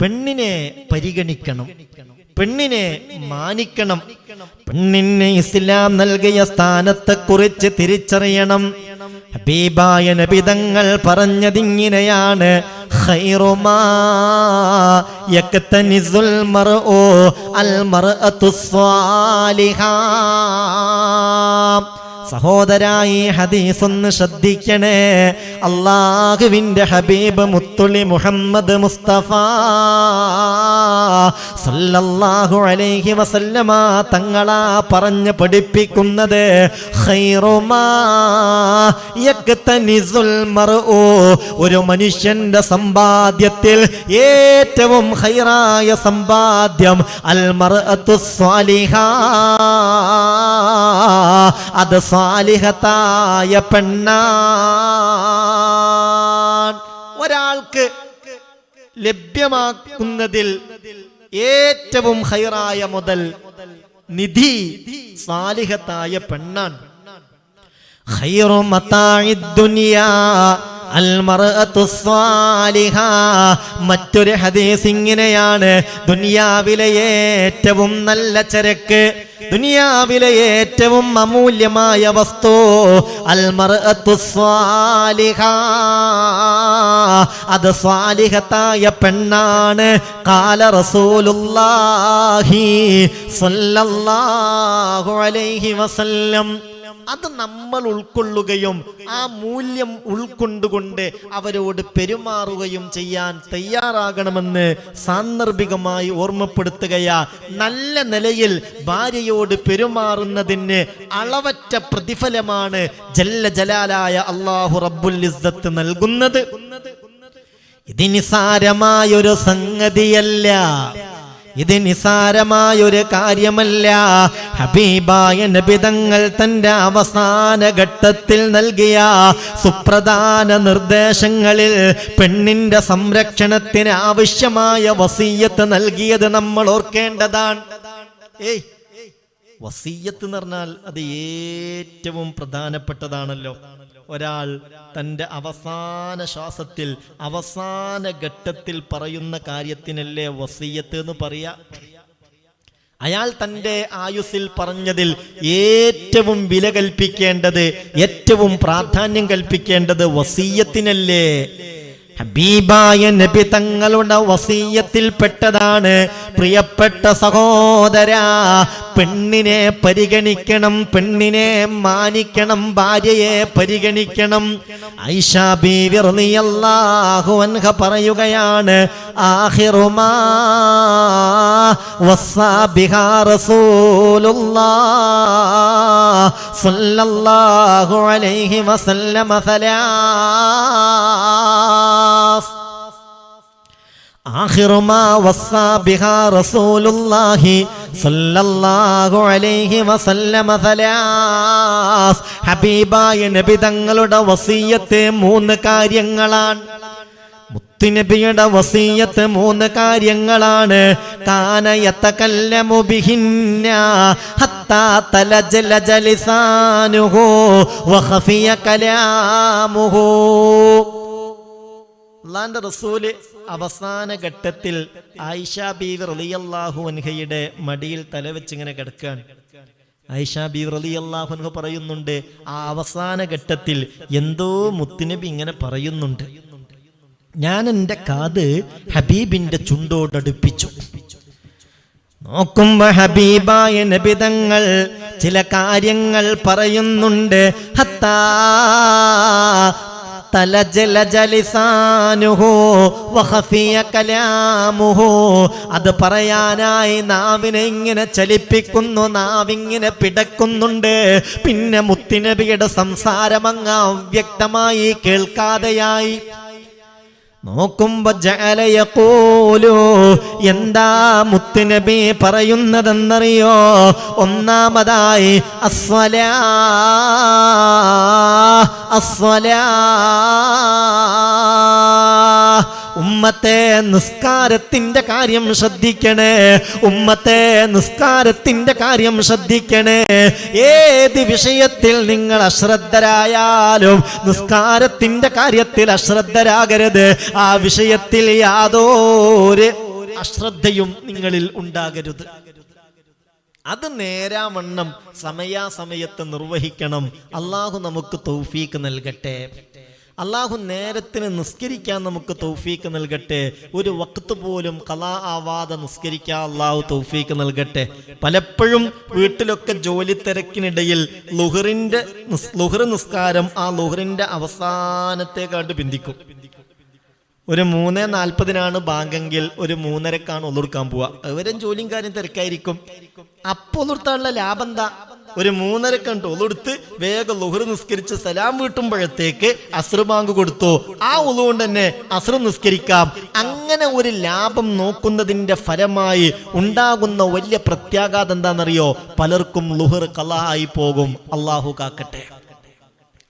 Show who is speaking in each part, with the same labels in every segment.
Speaker 1: പെണ്ണിനെ പരിഗണിക്കണം പെണ്ണിനെ മാനിക്കണം. പെണ്ണിന് ഇസ്ലാം നൽകിയ സ്ഥാനത്തെ കുറിച്ച് തിരിച്ചറിയണം. ഹബീബായ നബിതങ്ങൾ പറഞ്ഞതിങ്ങനെയാണ്. ഖൈറുമാ സഹോദരായി ഹദീസ് ഒന്ന് ശ്രദ്ധിക്കണേ. അള്ളാഹുവിന്റെ ഹബീബ് മുത്തുളി മുഹമ്മദ് മുസ്തഫ സല്ലല്ലാഹു അലൈഹി വസല്ലമ തങ്ങളാ പറഞ്ഞ് പഠിപ്പിക്കുന്നത് ഒരു മനുഷ്യന്റെ സമ്പാദ്യത്തിൽ ഏറ്റവും ഹൈറായ സമ്പാദ്യം അൽമർ അത് സാലിഹത്തായ പെണ്ണാൻ ഒരാൾക്ക് ലഭ്യമാക്കുന്നതിൽ ഏറ്റവും ഹൈറായ മുതൽ നിധി സാലിഹത്തായ പെണ്ണാൻ ഹൈറോ മതാഇദ് ദുനിയാ മറ്റൊരു ഹദീസ് ഇങ്ങനെയാണ്. ദുനിയാവിലെ ഏറ്റവും നല്ല ചരക്ക് ദുനിയാവിലെ ഏറ്റവും അമൂല്യമായ വസ്തു അൽ മർഅത്തു സ്വാലിഹ. അത് സ്വാലിഹത്തായ പെണ്ണാണ്. കാല റസൂലുല്ലാഹി സല്ലല്ലാഹു അലൈഹി വസല്ലം. അത് നമ്മൾ ഉൾക്കൊള്ളുകയും ആ മൂല്യം ഉൾക്കൊണ്ടുകൊണ്ട് അവരോട് പെരുമാറുകയും ചെയ്യാൻ തയ്യാറാകണമെന്ന് സാന്ദർഭികമായി ഓർമ്മപ്പെടുത്തുകയാ. നല്ല നിലയിൽ ഭാര്യയോട് പെരുമാറുന്നതിന് അളവറ്റ പ്രതിഫലമാണ് ജല്ല ജലാലായ അള്ളാഹു റബ്ബുൽ ഇസ്സത്ത് നൽകുന്നത്. ഇത് നിസാരമായൊരു സംഗതിയല്ല. ഇത് നിസാരമായൊരു കാര്യമല്ല. ഹബീബായ നബിതങ്ങൾ തന്റെ അവസാന ഘട്ടത്തിൽ നൽകിയ സുപ്രധാന നിർദ്ദേശങ്ങളിൽ പെണ്ണിന്റെ സംരക്ഷണത്തിന് ആവശ്യമായ വസീയത്ത് നൽകിയത് നമ്മൾ ഓർക്കേണ്ടതാണ്. വസീയത്ത് എന്ന് പറഞ്ഞാൽ അത് ഏറ്റവും പ്രധാനപ്പെട്ടതാണല്ലോ. ഒരാൾ തന്റെ അവസാന ശ്വാസത്തിൽ അവസാന ഘട്ടത്തിൽ പറയുന്ന കാര്യത്തിനല്ലേ വസീയത്ത് എന്ന് പറയാ? അയാൾ തന്റെ ആയുസ്സിൽ പറഞ്ഞതിൽ ഏറ്റവും വില കൽപ്പിക്കേണ്ടത് ഏറ്റവും പ്രാധാന്യം കൽപ്പിക്കേണ്ടത് വസീയത്തിനല്ലേ? ഹബീബായ നബി തങ്ങളുടെ വസീയത്തിൽപ്പെട്ടതാണ് പ്രിയപ്പെട്ട സഹോദര പെണ്ണിനെ പരിഗണിക്കണം പെണ്ണിനെ മാനിക്കണം ഭാര്യയെ പരിഗണിക്കണം. ഐഷാ ബീവി റളിയല്ലാഹു അൻഹ പറയുകയാണ് ആഹിറുമാ വസ്സാ ബിഹാ റസൂലുള്ളാഹ് സ്വല്ലല്ലാഹു അലൈഹി വസല്ലമ ثلاث آخر ما وصى بها رسول الله صلى الله عليه وسلم ثلاث ഹബീബായ നബി തങ്ങളുടെ വസീയത്ത് മൂന്ന് കാര്യങ്ങളാണ് മുത്തുനബിയുടെ വസീയത്ത് മൂന്ന് കാര്യങ്ങളാണ്. കാനയത്തകല്ലമു ബിഹിന്ന ഹത്താ തലജല ജലിസാനുഹു വഖഫിയ കലാമുഹു. അള്ളാന്റെ റസൂൽ അവസാന ഘട്ടത്തിൽ ആയിഷ ബീവി റളിയല്ലാഹു അൻഹയുടെ മടിയിൽ തലവെച്ച് ഇങ്ങനെ കിടക്കുകയാണ് ആയിഷ ബീവി റളിയല്ലാഹു അൻഹ പറയുന്നുണ്ട് ആ അവസാന ഘട്ടത്തിൽ എന്തോ മുത്തുനബി ഇങ്ങനെ പറയുന്നുണ്ട്. ഞാൻ എന്റെ കാത് ഹബീബിന്റെ ചുണ്ടോടടുപ്പിച്ചു നോക്കുമ്പോ ഹബീബായ നബിതങ്ങൾ ചില കാര്യങ്ങൾ പറയുന്നുണ്ട്. ഹത്താ അത് പറയാനായി നാവിനെ ഇങ്ങനെ ചലിപ്പിക്കുന്നു നാവിങ്ങനെ പിടക്കുന്നുണ്ട്. പിന്നെ മുത്തിനബിയുടെ സംസാരം അവ്യക്തമായി കേൾക്കാതെയായി. നോക്കുമ്പോ ജലയപ്പോലോ എന്താ മുത്തുനബി പറയുന്നതെന്നറിയോ? ഒന്നാമതായി അസ്വലാ ഉമ്മത്തെ നിസ്കാരത്തിന്റെ കാര്യം ശ്രദ്ധിക്കണേ. ഉമ്മത്തെ നിസ്കാരത്തിന്റെ കാര്യം ശ്രദ്ധിക്കണേ. ഏത് വിഷയത്തിൽ നിങ്ങൾ അശ്രദ്ധരായാലും നിസ്കാരത്തിന്റെ കാര്യത്തിൽ അശ്രദ്ധരാകരുത്. ആ വിഷയത്തിൽ യാതൊരു അശ്രദ്ധയും നിങ്ങളിൽ ഉണ്ടാകരുത്. അത് നേരാവണ്ണം സമയാസമയത്ത് നിർവഹിക്കണം. അള്ളാഹു നമുക്ക് തൗഫീക്ക് നൽകട്ടെ. അള്ളാഹു നേരത്തിന് നിസ്കരിക്കാൻ നമുക്ക് തൗഫീക്ക് നൽകട്ടെ. ഒരു വക്ത് പോലും കലാ ആവാതെ നിസ്കരിക്കാൻ അള്ളാഹു തൗഫീക്ക് നൽകട്ടെ. പലപ്പോഴും വീട്ടിലൊക്കെ ജോലി തിരക്കിനിടയിൽ ലുഹറിന്റെ ലുഹർ നിസ്കാരം ആ ലുഹറിന്റെ അവസാനത്തെക്കാട്ട് പിന്തിക്കും. ഒരു മൂന്ന് നാൽപ്പതിനാണ് ബാങ്കെങ്കിൽ ഒരു മൂന്നരക്കാണ് ഒന്നുകൊടുക്കാൻ പോവുക. അവരും ജോലിയും കാര്യം തിരക്കായിരിക്കും. അപ്പൊ ഒന്നുകൊടുത്താനുള്ള ലാഭം എന്താ ഒരു മൂന്നരക്കണ്ട് ഒന്നുടുത്ത് വേഗം ലുഹറ് നിസ്കരിച്ച് സലാം വീട്ടുമ്പോഴത്തേക്ക് അസ്ര ബാങ്ക് കൊടുത്തു. ആ ഒളുകൊണ്ട് തന്നെ അസ്ര നിസ്കരിക്കാം. അങ്ങനെ ഒരു ലാഭം നോക്കുന്നതിന്റെ ഫലമായി ഉണ്ടാകുന്ന വലിയ പ്രത്യാഘാതം എന്താണെന്നറിയോ? പലർക്കും ലുഹർ കല ആയി പോകും. അള്ളാഹു കാക്കട്ടെ.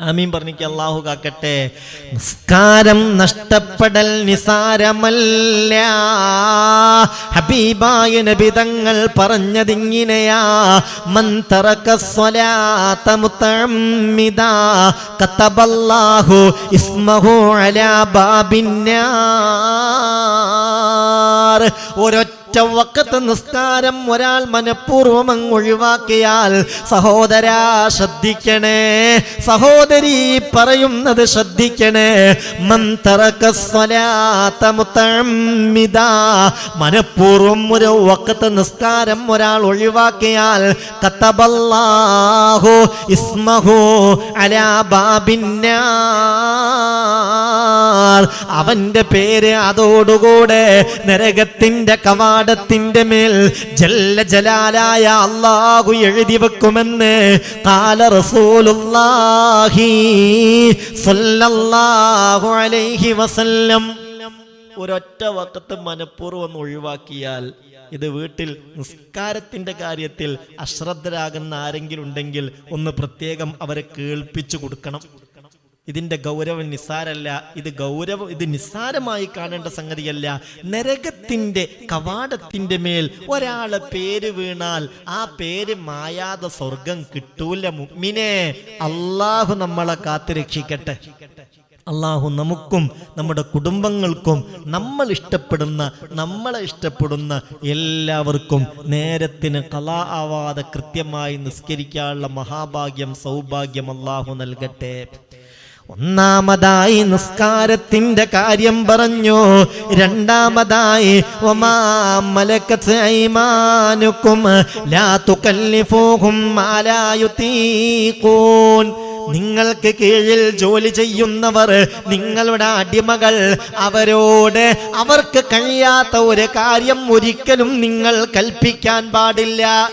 Speaker 1: ആമീൻ പറഞ്ഞിക്ക് അള്ളാഹു കാക്കട്ടെ. നിസ്കാരം നഷ്ടപ്പെടൽ നിസാരമല്ല. ഹബീബായ നബി തങ്ങൾ പറഞ്ഞതിങ്ങനെയാ. മൻ സ്വലാത മുതഅമ്മിദാ. കതബല്ലാഹു ഇസ്മഹു അലാ ബാബിന്നാർ ഒരൊറ്റ വക്കത്ത് നിസ്കാരം ഒരാൾ മനഃപൂർവം അങ്ങ് ഒഴിവാക്കിയാൽ സഹോദരാ ശ്രദ്ധിക്കണേ. സഹോദരി പറയുന്നത് ശ്രദ്ധിക്കണേ. മനഃപൂർവം ഒരു വക്കത്ത് നിസ്കാരം ഒരാൾ ഒഴിവാക്കിയാൽ കത്തബല്ലാഹു ഇസ്മഹു അലാ ബാബിന്നാർ അവന്റെ പേര് അതോടുകൂടെ നരകത്തിന്റെ കവാടത്തിന്റെ മേൽ ജല്ല ജലാലായ അള്ളാഹു എഴുതി വെക്കുമെന്ന് കാല റസൂലുല്ലാഹി സ്വല്ലല്ലാഹു അലൈഹി വസല്ലം. ഒരൊറ്റ വക്കത്ത് മനഃപൂർവം ഒഴിവാക്കിയാൽ ഇത് വീട്ടിൽ നിസ്കാരത്തിന്റെ കാര്യത്തിൽ അശ്രദ്ധരാകുന്ന ആരെങ്കിലും ഉണ്ടെങ്കിൽ ഒന്ന് പ്രത്യേകം അവരെ കേൾപ്പിച്ചു കൊടുക്കണം. ഇതിന്റെ ഗൗരവം നിസ്സാരല്ല. ഇത് ഗൗരവം ഇത് നിസ്സാരമായി കാണേണ്ട സംഗതിയല്ല. നരകത്തിന്റെ കവാടത്തിന്റെ മേൽ ഒരാളെ പേര് വീണാൽ ആ പേര് മായാതെ സ്വർഗം കിട്ടൂല മുമ്മിനെ അള്ളാഹു നമ്മളെ കാത്തു രക്ഷിക്കട്ടെ. അള്ളാഹു നമുക്കും നമ്മുടെ കുടുംബങ്ങൾക്കും നമ്മൾ ഇഷ്ടപ്പെടുന്ന നമ്മളെ ഇഷ്ടപ്പെടുന്ന എല്ലാവർക്കും നേരത്തിന് കലാ ആവാതെ കൃത്യമായി നിസ്കരിക്കാനുള്ള മഹാഭാഗ്യം സൗഭാഗ്യം അള്ളാഹു നൽകട്ടെ. ഒന്നാമതായി നിസ്കാരത്തിന്റെ കാര്യം പറഞ്ഞു. രണ്ടാമതായി ലാ നിങ്ങൾക്ക് കീഴിൽ ജോലി ചെയ്യുന്നവർ നിങ്ങളുടെ അടിമകൾ അവരോട് അവർക്ക് കഴിയാത്ത ഒരു കാര്യം ഒരിക്കലും നിങ്ങൾ കൽപ്പിക്കാൻ പാടില്ല.